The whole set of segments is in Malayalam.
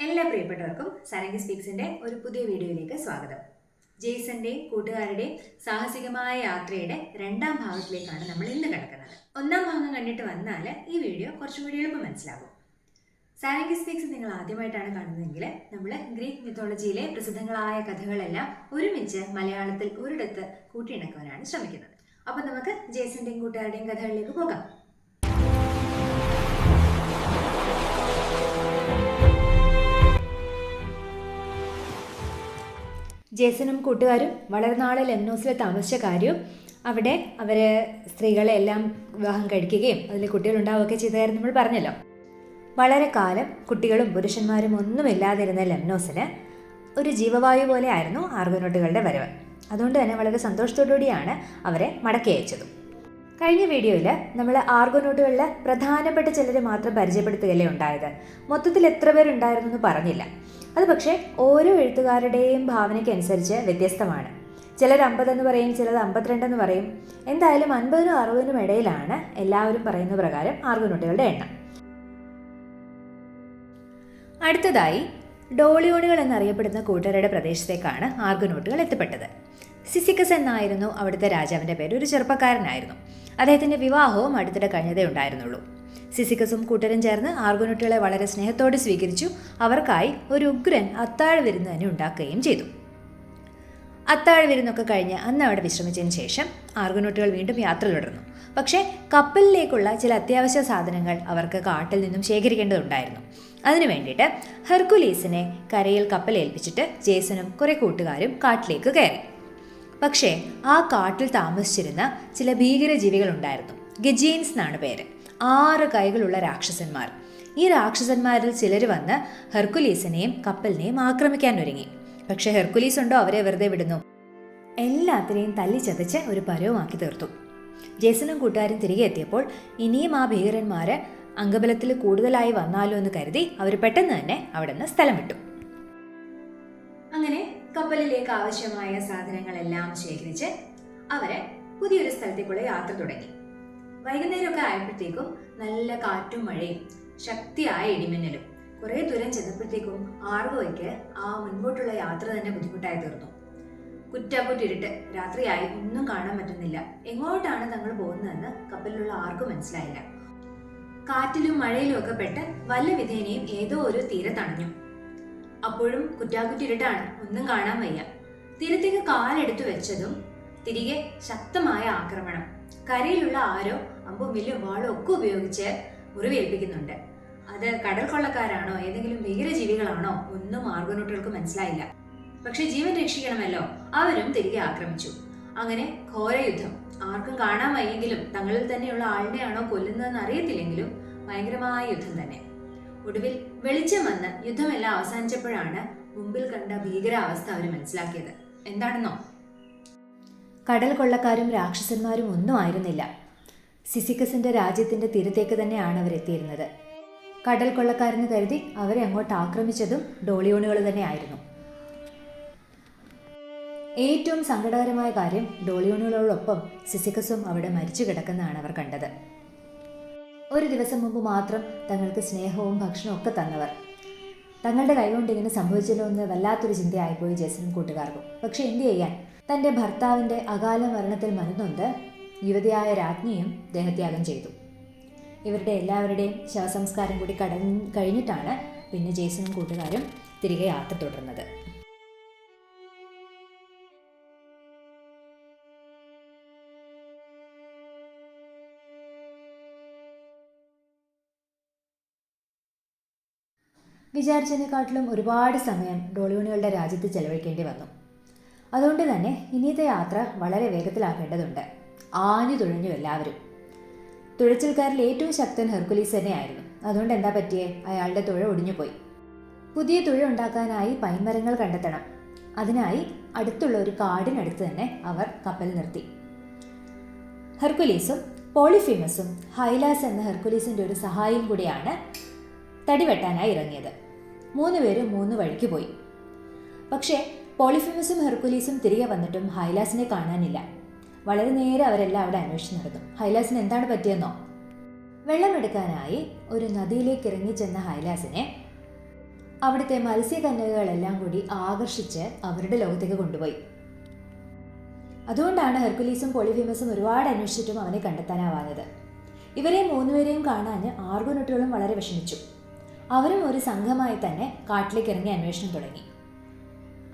എല്ലാ പ്രിയപ്പെട്ടവർക്കും സരംഗി സ്പീക്സിന്റെ ഒരു പുതിയ വീഡിയോയിലേക്ക് സ്വാഗതം. ജെയ്സന്റെയും കൂട്ടുകാരുടെയും സാഹസികമായ യാത്രയുടെ രണ്ടാം ഭാഗത്തിലേക്കാണ് നമ്മൾ ഇന്ന് കിടക്കുന്നത്. ഒന്നാം ഭാഗം കണ്ടിട്ട് വന്നാൽ ഈ വീഡിയോ കുറച്ചും കൂടി എളുപ്പം മനസ്സിലാകും. സാരംഗി സ്പീക്സ് നിങ്ങൾ ആദ്യമായിട്ടാണ് കാണുന്നതെങ്കിൽ നമ്മൾ ഗ്രീക്ക് മിത്തോളജിയിലെ പ്രസിദ്ധങ്ങളായ കഥകളെല്ലാം ഒരുമിച്ച് മലയാളത്തിൽ ഒരിടത്ത് കൂട്ടിയിണക്കുവാനാണ് ശ്രമിക്കുന്നത്. അപ്പം നമുക്ക് ജെയ്സന്റെയും കൂട്ടുകാരുടെയും കഥകളിലേക്ക് പോകാം. ജേസനും കൂട്ടുകാരും വളരെ നാളെ ലെംനോസിൽ താമസിച്ച കാര്യവും അവിടെ അവർ സ്ത്രീകളെ എല്ലാം വിവാഹം കഴിക്കുകയും അതിൽ കുട്ടികളുണ്ടാവുകയൊക്കെ ചെയ്ത കാര്യം നമ്മൾ പറഞ്ഞല്ലോ. വളരെ കാലം കുട്ടികളും പുരുഷന്മാരും ഒന്നുമില്ലാതിരുന്ന ലെംനോസിന് ഒരു ജീവവായു പോലെ ആയിരുന്നു ആർഗനോട്ടുകളുടെ വരവ്. അതുകൊണ്ട് തന്നെ വളരെ സന്തോഷത്തോടുകൂടിയാണ് അവരെ മടക്കി അയച്ചതും കഴിഞ്ഞ വീഡിയോയിൽ നമ്മൾ ആർഗോനോട്ടുകളിൽ പ്രധാനപ്പെട്ട ചിലരെ മാത്രം പരിചയപ്പെടുത്തുകയല്ലേ ഉണ്ടായത്. മൊത്തത്തിൽ എത്ര പേരുണ്ടായിരുന്നു എന്ന് പറഞ്ഞില്ല. അത് പക്ഷേ ഓരോ എഴുത്തുകാരുടെയും ഭാവനയ്ക്കനുസരിച്ച് വ്യത്യസ്തമാണ്. ചിലർ അമ്പതെന്ന് പറയും ചിലത് അമ്പത്തിരണ്ടെന്ന് പറയും. എന്തായാലും അൻപതിനും അറുപതിനും ഇടയിലാണ് എല്ലാവരും പറയുന്ന പ്രകാരം ആർഗോനോട്ടുകളുടെ എണ്ണം. അടുത്തതായി ഡോളിയോണുകൾ എന്നറിയപ്പെടുന്ന കൂട്ടരുടെ പ്രദേശത്തേക്കാണ് ആർഗോനോട്ടുകൾ എത്തപ്പെട്ടത്. സിസിക്കസ് എന്നായിരുന്നു അവിടുത്തെ രാജാവിന്റെ പേര്. ഒരു ചെറുപ്പക്കാരനായിരുന്നു. അദ്ദേഹത്തിന്റെ വിവാഹവും അടുത്തിടെ കഴിഞ്ഞതേ ഉണ്ടായിരുന്നുള്ളൂ. സിസിക്കസും കൂട്ടരും ചേർന്ന് ആർഗനോട്ടുകളെ വളരെ സ്നേഹത്തോടെ സ്വീകരിച്ചു. അവർക്കായി ഒരു ഉഗ്രൻ അത്താഴ വിരുന്ന് തന്നെ ഉണ്ടാക്കുകയും ചെയ്തു. അത്താഴ വിരുന്നൊക്കെ കഴിഞ്ഞ് അന്ന് അവിടെ വിശ്രമിച്ചതിന് ശേഷം ആർഗനോട്ടുകൾ വീണ്ടും യാത്ര തുടർന്നു. പക്ഷേ കപ്പലിലേക്കുള്ള ചില അത്യാവശ്യ സാധനങ്ങൾ അവർക്ക് കാട്ടിൽ നിന്നും ശേഖരിക്കേണ്ടതുണ്ടായിരുന്നു. അതിനു വേണ്ടിയിട്ട് ഹെർക്കുലീസിനെ കരയിൽ കപ്പലേൽപ്പിച്ചിട്ട് ജേസനും കുറെ കൂട്ടുകാരും കാട്ടിലേക്ക് കയറി. പക്ഷേ ആ കാട്ടിൽ താമസിച്ചിരുന്ന ചില ഭീകരജീവികളുണ്ടായിരുന്നു. ഗജീൻസ് എന്നാണ് പേര്. ആറ് കൈകളുള്ള രാക്ഷസന്മാർ. ഈ രാക്ഷസന്മാരിൽ ചിലർ വന്ന് ഹെർക്കുലീസിനെയും കപ്പലിനെയും ആക്രമിക്കാൻ ഒരുങ്ങി. പക്ഷേ ഹെർക്കുലീസ് ഉണ്ടോ? അവരെ വെറുതെ വിടുന്നു. എല്ലാത്തിനെയും തല്ലി ചതച്ച് ഒരു പരവുമാക്കി തീർത്തു. ജേസനും കൂട്ടുകാരും തിരികെ എത്തിയപ്പോൾ ഇനിയും ആ ഭീകരന്മാര് അംഗബലത്തിൽ കൂടുതലായി വന്നാലോ എന്ന് കരുതി അവർ പെട്ടെന്ന് തന്നെ അവിടെ നിന്ന് സ്ഥലം വിട്ടു. കപ്പലിലേക്ക് ആവശ്യമായ സാധനങ്ങളെല്ലാം ശേഖരിച്ച് അവർ പുതിയൊരു സ്ഥലത്തേക്കുള്ള യാത്ര തുടങ്ങി. വൈകുന്നേരമൊക്കെ ആയപ്പോഴത്തേക്കും നല്ല കാറ്റും മഴയും ശക്തിയായ ഇടിമിന്നലും. കുറേ ദൂരം ചെന്നപ്പോഴത്തേക്കും ആർവോയ്ക്ക് ആ മുൻപോട്ടുള്ള യാത്ര തന്നെ ബുദ്ധിമുട്ടായി തീർന്നു. കുറ്റാക്കുറ്റിരുട്ട് രാത്രിയായി ഒന്നും കാണാൻ പറ്റുന്നില്ല. എങ്ങോട്ടാണ് തങ്ങൾ പോകുന്നതെന്ന് കപ്പലിലുള്ള ആർക്കും മനസ്സിലായില്ല. കാറ്റിലും മഴയിലും ഒക്കെ പെട്ട് വല്ല വിധേനയും ഏതോ ഒരു തീരത്തണഞ്ഞു. അപ്പോഴും കുറ്റാക്കുറ്റിരുട്ടാണ് ഒന്നും കാണാൻ വയ്യ. തീരത്തേക്ക് കാലെടുത്തു വെച്ചതും തിരികെ ശക്തമായ ആക്രമണം. കരയിലുള്ള ആരോ അമ്പും വില്ലും വാളും ഒക്കെ ഉപയോഗിച്ച് മുറിവേൽപ്പിക്കുന്നുണ്ട്. അത് കടൽ കൊള്ളക്കാരാണോ ഏതെങ്കിലും ഭീകരജീവികളാണോ? ഒന്നും ആർഗനോട്ടുകൾക്ക് മനസ്സിലായില്ല. പക്ഷെ ജീവൻ രക്ഷിക്കണമല്ലോ. അവരും തിരികെ ആക്രമിച്ചു. അങ്ങനെ ഘോരയുദ്ധം. ആർക്കും കാണാൻ വയ്യെങ്കിലും തങ്ങളിൽ തന്നെയുള്ള ആളിനെയാണോ കൊല്ലുന്നതെന്ന് അറിയത്തില്ലെങ്കിലും ഭയങ്കരമായ യുദ്ധം തന്നെ. ഒടുവിൽ വെളിച്ചം വന്ന് യുദ്ധമെല്ലാം അവസാനിച്ചപ്പോഴാണ് മുമ്പിൽ കണ്ട ഭീകരാവസ്ഥ അവർ മനസ്സിലാക്കിയത്. എന്താണെന്നോ? കടൽ കൊള്ളക്കാരും രാക്ഷസന്മാരും ഒന്നും ആയിരുന്നില്ല. സിസിക്കസിന്റെ രാജ്യത്തിന്റെ തീരത്തേക്ക് തന്നെയാണ് അവരെത്തിയിരുന്നത് കടൽ കൊള്ളക്കാരെന്ന് കരുതി അവരെ അങ്ങോട്ട് ആക്രമിച്ചതും ഡോളിയോണുകൾ തന്നെയായിരുന്നു. ഏറ്റവും സങ്കടകരമായ കാര്യം ഡോളിയോണുകളോടൊപ്പം സിസിക്കസും അവിടെ മരിച്ചു കിടക്കുന്നതാണ് അവർ കണ്ടത്. ഒരു ദിവസം മുമ്പ് മാത്രം തങ്ങൾക്ക് സ്നേഹവും ഭക്ഷണവും ഒക്കെ തന്നവർ. തങ്ങളുടെ കൈകൊണ്ട് ഇങ്ങനെ സംഭവിച്ചല്ലോ എന്ന് വല്ലാത്തൊരു ചിന്തയായിപ്പോയി ജെസിനും കൂട്ടുകാർക്കും. പക്ഷെ എന്തു ചെയ്യാൻ? തന്റെ ഭർത്താവിന്റെ അകാല മരണത്തിൽ മരുന്നുണ്ട് യുവതിയായ രാജ്ഞിയും ദേഹത്യാഗം ചെയ്തു. ഇവരുടെ എല്ലാവരുടെയും ശവസംസ്കാരം കൂടി കടന്നു കഴിഞ്ഞിട്ടാണ് പിന്നെ ജേസനും കൂട്ടുകാരും തിരികെ യാത്ര തുടർന്നത്. വിചാരിച്ചതിനെക്കാട്ടിലും ഒരുപാട് സമയം ഡോളിയോണികളുടെ രാജ്യത്ത് ചെലവഴിക്കേണ്ടി വന്നു. അതുകൊണ്ട് തന്നെ ഇനിയത്തെ യാത്ര വളരെ വേഗത്തിലാക്കേണ്ടതുണ്ട്. ആഞ്ഞു തുഴഞ്ഞു എല്ലാവരും. തുഴച്ചിൽക്കാരിൽ ഏറ്റവും ശക്തൻ ഹെർക്കുലീസ് തന്നെയായിരുന്നു. അതുകൊണ്ട് എന്താ പറ്റിയേ? അയാളുടെ തുഴ ഒടിഞ്ഞുപോയി. പുതിയ തുഴ ഉണ്ടാക്കാനായി പൈൻമരങ്ങൾ കണ്ടെത്തണം. അതിനായി അടുത്തുള്ള ഒരു കാടിനടുത്ത് തന്നെ അവർ കപ്പൽ നിർത്തി. ഹെർക്കുലീസും പോളിഫീമസും ഹൈലാസ് എന്ന ഹെർക്കുലീസിന്റെ ഒരു സഹായം കൂടിയാണ് തടിവെട്ടാനായി ഇറങ്ങിയത്. മൂന്ന് പേരും മൂന്ന് വഴിക്ക് പോയി. പക്ഷേ പോളിഫിമസും ഹെർക്കുലീസും തിരികെ വന്നിട്ടും ഹൈലാസിനെ കാണാനില്ല. വളരെ നേരെ അവരെല്ലാം അവിടെ അന്വേഷിച്ച് നടന്നു. ഹൈലാസിന് എന്താണ് പറ്റിയെന്നോ? വെള്ളമെടുക്കാനായി ഒരു നദിയിലേക്ക് ഇറങ്ങി ചെന്ന ഹൈലാസിനെ അവിടുത്തെ മത്സ്യകന്യകകളെല്ലാം കൂടി ആകർഷിച്ച് അവരുടെ ലോകത്തേക്ക് കൊണ്ടുപോയി. അതുകൊണ്ടാണ് ഹെർക്കുലീസും പോളിഫീമസും ഒരുപാട് അന്വേഷിച്ചിട്ടും അവനെ കണ്ടെത്താനാവാഞ്ഞത്. ഇവരെ മൂന്നുപേരെയും കാണാൻ ആർഗോനൊട്ടുകളും വളരെ വിഷമിച്ചു. അവരും ഒരു സംഘമായി തന്നെ കാട്ടിലേക്ക് ഇറങ്ങി അന്വേഷണം തുടങ്ങി.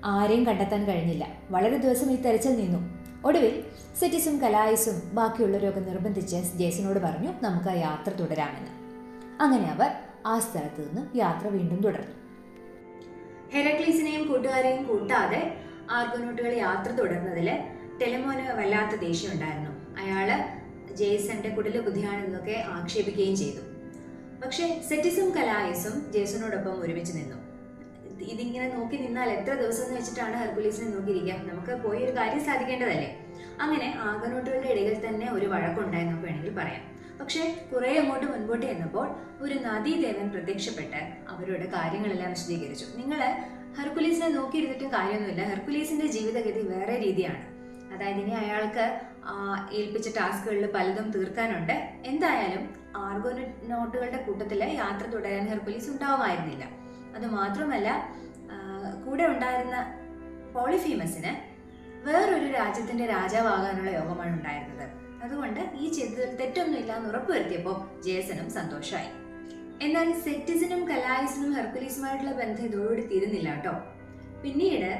ആരെയും കണ്ടെത്താൻ കഴിഞ്ഞില്ല. വളരെ ദിവസം ഈ തെരച്ചിൽ നിന്നു. ഒടുവിൽ സെറ്റിസും കലായിസും ബാക്കിയുള്ളവരൊക്കെ നിർബന്ധിച്ച് ജേസനോട് പറഞ്ഞു നമുക്ക് ആ യാത്ര തുടരാമെന്ന്. അങ്ങനെ അവർ ആ സ്ഥലത്ത് നിന്ന് യാത്ര വീണ്ടും തുടർന്നു. ഹെറക്ലീസിനെയും കൂട്ടുകാരെയും കൂട്ടാതെ ആർഗോനോട്ടുകൾ യാത്ര തുടർന്നതിൽ ടെലമോന് വല്ലാത്ത ദേഷ്യം ഉണ്ടായിരുന്നു. അയാൾ ജേസന്റെ കുടില ബുദ്ധിയാണെന്നൊക്കെ ആക്ഷേപിക്കുകയും ചെയ്തു. പക്ഷേ സെറ്റിസും കലായസും ജേസനോടൊപ്പം ഒരുമിച്ച് നിന്നു. ഇതിങ്ങനെ നോക്കി നിന്നാൽ എത്ര ദിവസം എന്ന് വെച്ചിട്ടാണ് ഹെർക്കുലീസിനെ നോക്കിയിരിക്കുക? നമുക്ക് പോയി ഒരു കാര്യം സാധിക്കേണ്ടതല്ലേ? അങ്ങനെ ആകനോട്ടുകളുടെ ഇടയിൽ തന്നെ ഒരു വഴക്കുണ്ടായി നമുക്ക് വേണമെങ്കിൽ പറയാം. പക്ഷേ കുറെ അങ്ങോട്ട് മുൻപോട്ട് ചെന്നപ്പോൾ ഒരു നദീദേവൻ പ്രത്യക്ഷപ്പെട്ട് അവരുടെ കാര്യങ്ങളെല്ലാം വിശദീകരിച്ചു. നിങ്ങൾ ഹെർക്കുലീസിനെ നോക്കിയിരുന്നിട്ടും കാര്യമൊന്നുമില്ല. ഹെർക്കുലീസിന്റെ ജീവിതഗതി വേറെ രീതിയാണ്. അതായത് ഇനി അയാൾക്ക് ഏൽപ്പിച്ച ടാസ്കുകളിൽ പലതും തീർക്കാനുണ്ട്. എന്തായാലും ആർഗോ നോട്ടുകളുടെ കൂട്ടത്തിൽ യാത്ര തുടരാൻ ഹെർക്കുലീസ് ഉണ്ടാവുമായിരുന്നില്ല അത് മാത്രമല്ല കൂടെ ഉണ്ടായിരുന്ന പോളിഫീമസിന് വേറൊരു രാജ്യത്തിന്റെ രാജാവാകാനുള്ള യോഗമാണ് ഉണ്ടായിരുന്നത്. അതുകൊണ്ട് ഈ ചെയ്തതിൽ തെറ്റൊന്നുമില്ല എന്ന് ഉറപ്പുവരുത്തിയപ്പോൾ ജേസനും സന്തോഷമായി എന്നാൽ സെറ്റിസിനും കലായിസിനും ഹെർക്കുലീസുമായിട്ടുള്ള ബന്ധം ഇതോടുകൂടി തീരുന്നില്ല കേട്ടോ. പിന്നീട്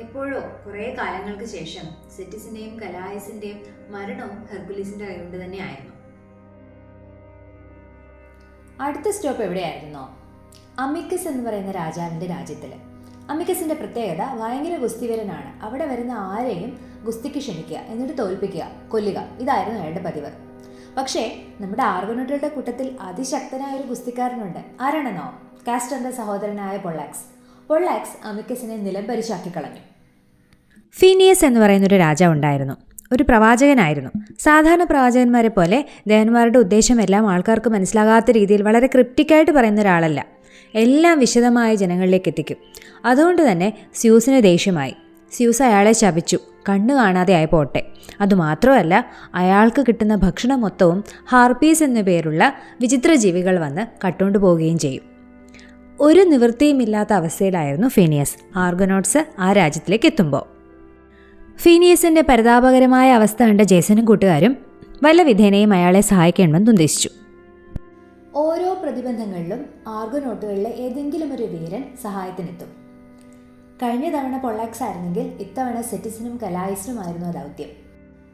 എപ്പോഴോ കുറേ കാലങ്ങൾക്ക് ശേഷം സെറ്റിസിന്റെയും കലായസിന്റെയും മരണവും ഹെർക്കുലീസിന്റെ കൈകൊണ്ട് തന്നെയായിരുന്നു അടുത്ത സ്റ്റോപ്പ് എവിടെയായിരുന്നു? അമിക്കസ് എന്ന് പറയുന്ന രാജാവിന്റെ രാജ്യത്തിൽ അമിക്കസിന്റെ പ്രത്യേകത ഭയങ്കര ഗുസ്തിവരനാണ്. അവിടെ വരുന്ന ആരെയും ഗുസ്തിക്ക് ക്ഷണിക്കുക എന്നിട്ട് തോൽപ്പിക്കുക കൊല്ലുക ഇതായിരുന്നു അയാളുടെ പതിവ്. പക്ഷേ നമ്മുടെ ആർഗനോട്ടുകളുടെ കൂട്ടത്തിൽ അതിശക്തനായ ഒരു ഗുസ്തിക്കാരനുണ്ട്. ആരാണെന്നോ? കാസ്റ്ററിന്റെ സഹോദരനായ പൊള്ളാക്സ്. പൊള്ളാക്സ് അമിക്കസിനെ നിലംപരിശാക്കി കളഞ്ഞു ഫീനിയസ് എന്ന് പറയുന്ന ഒരു രാജാവ് ഉണ്ടായിരുന്നു. ഒരു പ്രവാചകനായിരുന്നു. സാധാരണ പ്രവാചകന്മാരെ പോലെ ദേവന്മാരുടെ ഉദ്ദേശമെല്ലാം ആൾക്കാർക്ക് മനസ്സിലാകാത്ത രീതിയിൽ വളരെ ക്രിപ്റ്റിക്കായിട്ട് പറയുന്ന ഒരാളല്ല. എല്ലാം വിശദമായ ജനങ്ങളിലേക്ക് എത്തിക്കും. അതുകൊണ്ട് തന്നെ സ്യൂസിന് ദേഷ്യമായി. സ്യൂസ് അയാളെ ശപിച്ചു. കണ്ണു കാണാതെ ആയി പോട്ടെ. അതുമാത്രമല്ല അയാൾക്ക് കിട്ടുന്ന ഭക്ഷണം മൊത്തവും ഹാർപ്പീസ് എന്നു പേരുള്ള വിചിത്ര ജീവികൾ വന്ന് കട്ടുകൊണ്ട് പോവുകയും ചെയ്യും. ഒരു നിവൃത്തിയുമില്ലാത്ത അവസ്ഥയിലായിരുന്നു ഫീനിയസ്. ആർഗനോട്ട്സ് ആ രാജ്യത്തിലേക്ക് എത്തുമ്പോൾ ഫീനിയസിന്റെ പരിതാപകരമായ അവസ്ഥ കണ്ട ജേസനും കൂട്ടുകാരും വല്ല വിധേനയും അയാളെ സഹായിക്കണമെന്ന് ഉദ്ദേശിച്ചു ഓരോ പ്രതിബന്ധങ്ങളിലും ആർഗനോട്ടുകളിലെ ഏതെങ്കിലും ഒരു വീരൻ സഹായത്തിനെത്തും. കഴിഞ്ഞ തവണ പൊള്ളാക്സ് ആയിരുന്നെങ്കിൽ ഇത്തവണ സെറ്റിസിനും കലായിസിനുമായിരുന്നു ദൗത്യം.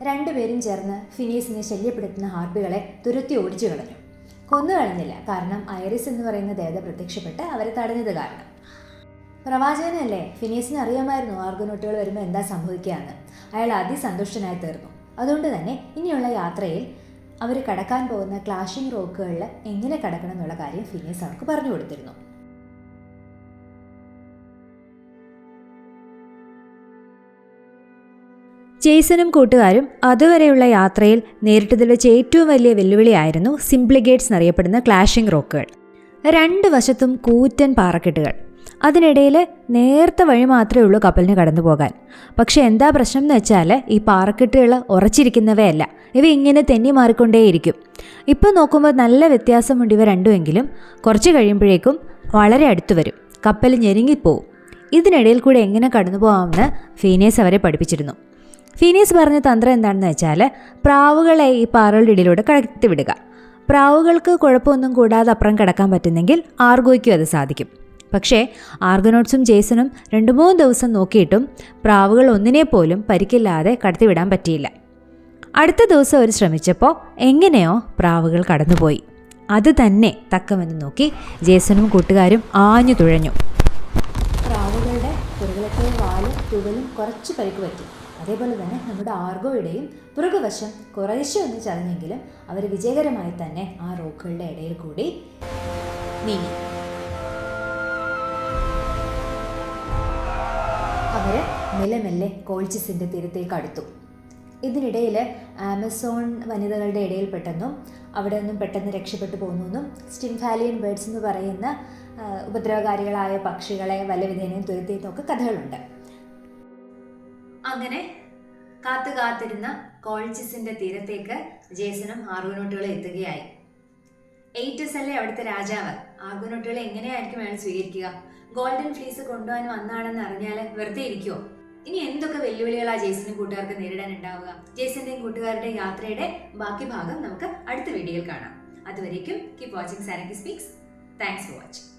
രണ്ടുപേരും ചേർന്ന് ഫിനീസിനെ ശല്യപ്പെടുത്തുന്ന ഹാർപ്പികളെ തുരത്തി ഓടിച്ചു കളഞ്ഞു. കൊന്നു കളഞ്ഞില്ല കാരണം ഐറിസ് എന്ന് പറയുന്ന ദേവത പ്രത്യക്ഷപ്പെട്ട് അവരെ തടഞ്ഞത് കാരണം. പ്രവാചകനല്ലേ? ഫിനീസിന് അറിയാമായിരുന്നു ആർഗനോട്ടുകൾ വരുമ്പോൾ എന്താ സംഭവിക്കുകയെന്ന് അയാൾ അതിസന്തുഷ്ടനായി തീർന്നു. അതുകൊണ്ട് തന്നെ ഇനിയുള്ള യാത്രയിൽ അവർ കടക്കാൻ പോകുന്ന ക്ലാഷിംഗ് റോക്കുകളിൽ എങ്ങനെ കടക്കണം എന്നുള്ള കാര്യം ഫിനീസ് അവർക്ക് പറഞ്ഞു കൊടുത്തിരുന്നു. ജെയ്സനും കൂട്ടുകാരും അതുവരെയുള്ള യാത്രയിൽ നേരിട്ടതിൽ ഏറ്റവും വലിയ വെല്ലുവിളിയായിരുന്നു സിംപ്ലിഗേറ്റ്സ് എന്നറിയപ്പെടുന്ന ക്ലാഷിംഗ് റോക്കുകൾ രണ്ട് വശത്തും കൂറ്റൻ പാറക്കെട്ടുകൾ. അതിനിടയിൽ നേർത്ത വഴി മാത്രമേ ഉള്ളൂ കപ്പലിന് കടന്നു പോകാൻ. പക്ഷെ എന്താ പ്രശ്നം എന്ന് വെച്ചാൽ ഈ പാറക്കെട്ടുകൾ ഉറച്ചിരിക്കുന്നവയല്ല. ഇവ ഇങ്ങനെ തെന്നി മാറിക്കൊണ്ടേയിരിക്കും. ഇപ്പം നോക്കുമ്പോൾ നല്ല വ്യത്യാസമുണ്ട് ഇവ രണ്ടുമെങ്കിലും. കുറച്ച് കഴിയുമ്പോഴേക്കും വളരെ അടുത്ത് വരും. കപ്പൽ ഞെരുങ്ങിപ്പോവും. ഇതിനിടയിൽ കൂടെ എങ്ങനെ കടന്നു പോകാമെന്ന് ഫീനിയസ് അവരെ പഠിപ്പിച്ചിരുന്നു. ഫീനീസ് പറഞ്ഞ തന്ത്രം എന്താണെന്ന് വെച്ചാൽ പ്രാവുകളെ ഈ പാറകളുടെ ഇടയിലൂടെ കടത്തിവിടുക. പ്രാവുകൾക്ക് കുഴപ്പമൊന്നും കൂടാതെ അപ്പുറം കിടക്കാൻ പറ്റുന്നെങ്കിൽ ആർഗോയ്ക്കും അത് സാധിക്കും. പക്ഷേ ആർഗനോട്ട്സും ജേസണും രണ്ടു മൂന്ന് ദിവസം നോക്കിയിട്ടും പ്രാവുകൾ ഒന്നിനെ പോലും പരിക്കില്ലാതെ കടത്തിവിടാൻ പറ്റിയില്ല. അടുത്ത ദിവസം അവർ ശ്രമിച്ചപ്പോൾ എങ്ങനെയോ പ്രാവുകൾ കടന്നുപോയി. അത് തന്നെ തക്കമെന്ന് നോക്കി ജേസണും കൂട്ടുകാരും ആഞ്ഞു തുഴഞ്ഞു. പ്രാവുകളുടെ പുറകിലത്തെ വാലും തുകലും കുറച്ച് പരിക്ക് പറ്റി. അതേപോലെ തന്നെ നമ്മുടെ ആർഗോയുടെയും പുറകുവശം കുറേശ്ശെ ഒന്ന് ചതഞ്ഞെങ്കിലും അവർ വിജയകരമായി തന്നെ ആ റോക്കുകളുടെ ഇടയിൽ കൂടി നീങ്ങി. അവർ മെല്ലെ മെല്ലെ കോൾച്ചിസിന്റെ തീരത്തേക്ക് അടുത്തു. ഇതിനിടയിൽ ആമസോൺ വനിതകളുടെ ഇടയിൽ പെട്ടെന്നും അവിടെ നിന്നും പെട്ടെന്ന് രക്ഷപ്പെട്ടു പോകുന്നെന്നും സ്റ്റിംഫാലിയൻ ബേഡ്സ് എന്ന് പറയുന്ന ഉപദ്രവകാരികളായ പക്ഷികളെ വല്ല വിധേനയും തുരുത്തിയെന്നും കഥകളുണ്ട്. അങ്ങനെ കാത്തു കാത്തിരുന്ന കോൾച്ചിസിന്റെ തീരത്തേക്ക് ജേസനും ഹാർവനോട്ടുകളും എത്തുകയായി. എയ്റ്റസ് അല്ലേ അവിടുത്തെ രാജാവ്? ആർഗുനോട്ടുകളെ എങ്ങനെയായിരിക്കും അയാൾ സ്വീകരിക്കുക? ഗോൾഡൻ ഫ്ലീസ് കൊണ്ടുപോകാൻ വന്നാണെന്ന് അറിഞ്ഞാൽ വെറുതെ ഇരിക്കുമോ ഇനി എന്തൊക്കെ വെല്ലുവിളികളാ ജേസനും കൂട്ടുകാർക്ക് നേരിടാൻ ഉണ്ടാവുക ജേസിന്റെയും കൂട്ടുകാരുടെ യാത്രയുടെ ബാക്കി ഭാഗം നമുക്ക് അടുത്ത വീഡിയോയിൽ കാണാം. അതുവരേക്കും keep watching Sarangi speaks thanks for watching